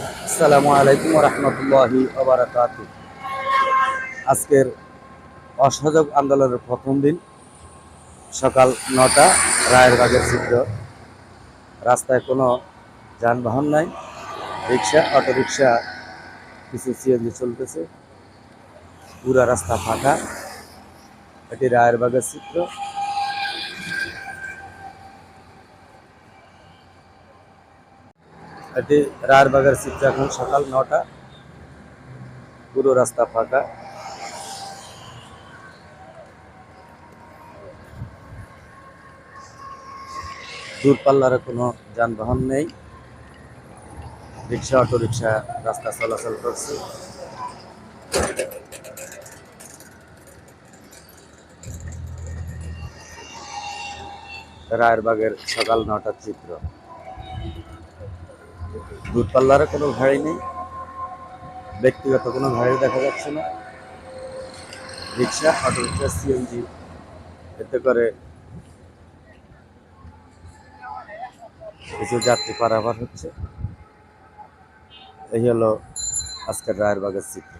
আসসালামু আলাইকুম রহমতুল্লাহি আজকের অসহযোগ আন্দোলনের প্রথম দিন, সকাল নটা রায়ের বাগের চিত্র রাস্তায় কোনো যানবাহন নাই, রিক্সা, অটোরিক্সা, কিছু সিএনজি চলতেছে। পুরা রাস্তা ফাঁকা। এটি রায়েরবাগের চিত্র এটি রায়েরবাগের চিত্র এখন সকাল নটা। পুরো রাস্তা ফাঁকা। দূরপাল্লার কোনো যানবাহন নেই। রিক্সা অটো রিক্সা রাস্তা চলাচল করছে। রায়েরবাগের সকাল নটার চিত্র। দূরপাল্লার কোনো গাড়ি নেই। ব্যক্তিগত কোনো গাড়ি দেখা যাচ্ছে না। রিক্সা, অটো রিক্সা সিএনজি এতে করে কিছু যাত্রী পারাবার হচ্ছে। এই হলো আজকের রায়েরবাগের চিত্র।